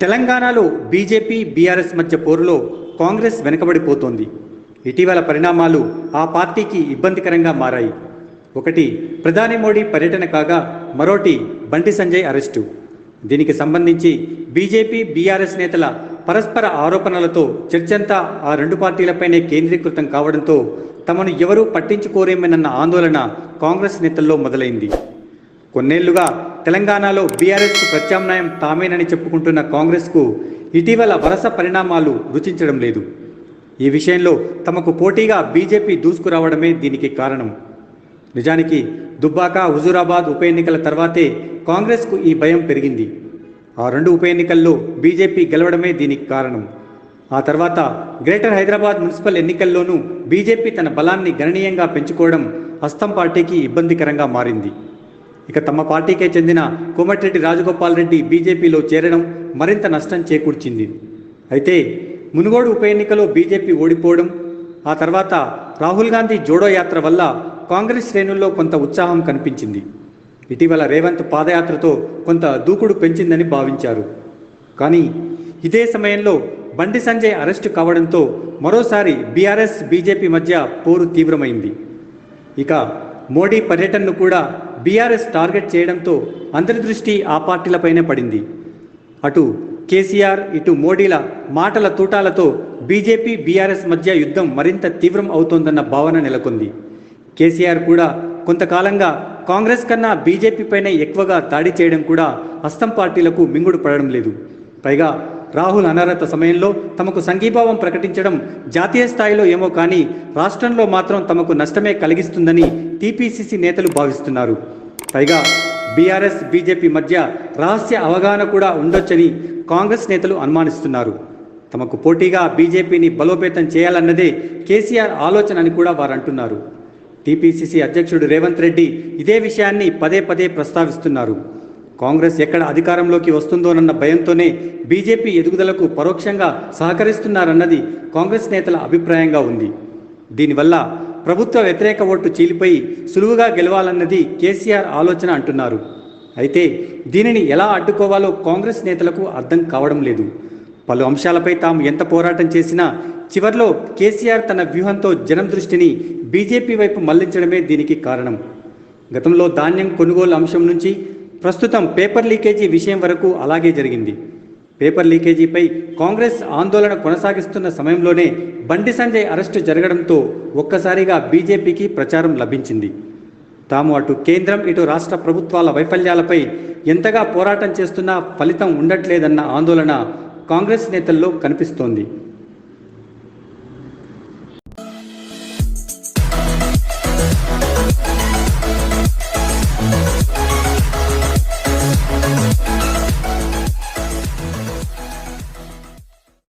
తెలంగాణలో BJP BRS మధ్య పోరులో కాంగ్రెస్ వెనుకబడిపోతోంది. ఇటీవల పరిణామాలు ఆ పార్టీకి ఇబ్బందికరంగా మారాయి. ఒకటి ప్రధాని మోడీ పర్యటన కాగా మరోటి బండి సంజయ్ అరెస్టు. దీనికి సంబంధించి బీజేపీ బీఆర్ఎస్ నేతల పరస్పర ఆరోపణలతో చర్చంతా ఆ రెండు పార్టీలపైనే కేంద్రీకృతం కావడంతో తమను ఎవరూ పట్టించుకోరేమేనన్న ఆందోళన కాంగ్రెస్ నేతల్లో మొదలైంది. కొన్నేళ్ళుగా తెలంగాణలో బీఆర్ఎస్కు ప్రత్యామ్నాయం తామేనని చెప్పుకుంటున్న కాంగ్రెస్కు ఇటీవల వరుస పరిణామాలు రుచించడం లేదు. ఈ విషయంలో తమకు పోటీగా బీజేపీ దూసుకురావడమే దీనికి కారణం. నిజానికి దుబ్బాక హుజూరాబాద్ ఉప ఎన్నికల తర్వాతే కాంగ్రెస్కు ఈ భయం పెరిగింది. ఆ రెండు ఉప ఎన్నికల్లో బీజేపీ గెలవడమే దీనికి కారణం. ఆ తర్వాత గ్రేటర్ హైదరాబాద్ మున్సిపల్ ఎన్నికల్లోనూ బీజేపీ తన బలాన్ని గణనీయంగా పెంచుకోవడం హస్తం పార్టీకి ఇబ్బందికరంగా మారింది. ఇక తమ పార్టీకే చెందిన కోమటిరెడ్డి రాజగోపాల్ రెడ్డి బీజేపీలో చేరడం మరింత నష్టం చేకూర్చింది. అయితే మునుగోడు ఉప ఎన్నికలో బీజేపీ ఓడిపోవడం ఆ తర్వాత రాహుల్ గాంధీ జోడో యాత్ర వల్ల కాంగ్రెస్ శ్రేణుల్లో కొంత ఉత్సాహం కనిపించింది. ఇటీవల రేవంత్ పాదయాత్రతో కొంత దూకుడు పెంచిందని భావించారు. కానీ ఇదే సమయంలో బండి సంజయ్ అరెస్టు కావడంతో మరోసారి బీఆర్ఎస్ బీజేపీ మధ్య పోరు తీవ్రమైంది. ఇక మోడీ పర్యటనను కూడా బీఆర్ఎస్ టార్గెట్ చేయడంతో అందరి దృష్టి ఆ పార్టీలపైనే పడింది. అటు కేసీఆర్ ఇటు మోడీల మాటల తూటాలతో బీజేపీ బీఆర్ఎస్ మధ్య యుద్ధం మరింత తీవ్రం అవుతోందన్న భావన నెలకొంది. కేసీఆర్ కూడా కొంతకాలంగా కాంగ్రెస్ కన్నా బీజేపీపైనే ఎక్కువగా దాడి చేయడం కూడా హస్తం పార్టీలకు మింగుడు పడడం లేదు. పైగా రాహుల్ అనర్హత సమయంలో తమకు సంఘీభావం ప్రకటించడం జాతీయ స్థాయిలో ఏమో కానీ రాష్ట్రంలో మాత్రం తమకు నష్టమే కలిగిస్తుందని టీపీసీసీ నేతలు భావిస్తున్నారు. పైగా బీఆర్ఎస్ బీజేపీ మధ్య రహస్య అవగాహన కూడా ఉండొచ్చని కాంగ్రెస్ నేతలు అనుమానిస్తున్నారు. తమకు పోటీగా బీజేపీని బలోపేతం చేయాలన్నదే కేసీఆర్ ఆలోచన అని కూడా వారు అంటున్నారు టీపీసీసీ అధ్యక్షుడు రేవంత్ రెడ్డి ఇదే విషయాన్ని పదే పదే ప్రస్తావిస్తున్నారు. కాంగ్రెస్ ఎక్కడ అధికారంలోకి వస్తుందోనన్న భయంతోనే బీజేపీ ఎదుగుదలకు పరోక్షంగా సహకరిస్తున్నారన్నది కాంగ్రెస్ నేతల అభిప్రాయంగా ఉంది. దీనివల్ల ప్రభుత్వ వ్యతిరేక ఓటు చీలిపోయి సులువుగా గెలవాలన్నది కేసీఆర్ ఆలోచన అంటున్నారు. అయితే దీనిని ఎలా అడ్డుకోవాలో కాంగ్రెస్ నేతలకు అర్థం కావడం లేదు. పలు అంశాలపై తాము ఎంత పోరాటం చేసినా చివర్లో కేసీఆర్ తన వ్యూహంతో జనం దృష్టిని బీజేపీ వైపు మళ్ళించడమే దీనికి కారణం. గతంలో ధాన్యం కొనుగోలు అంశం నుంచి ప్రస్తుతం పేపర్ లీకేజీ విషయం వరకు అలాగే జరిగింది. పేపర్ లీకేజీపై కాంగ్రెస్ ఆందోళన కొనసాగిస్తున్న సమయంలోనే బండి సంజయ్ అరెస్టు జరగడంతో ఒక్కసారిగా బీజేపీకి ప్రచారం లభించింది. తాము అటు కేంద్రం ఇటు రాష్ట్ర ప్రభుత్వాల వైఫల్యాలపై ఎంతగా పోరాటం చేస్తున్నా ఫలితం ఉండట్లేదన్న ఆందోళన కాంగ్రెస్ నేతల్లో కనిపిస్తోంది.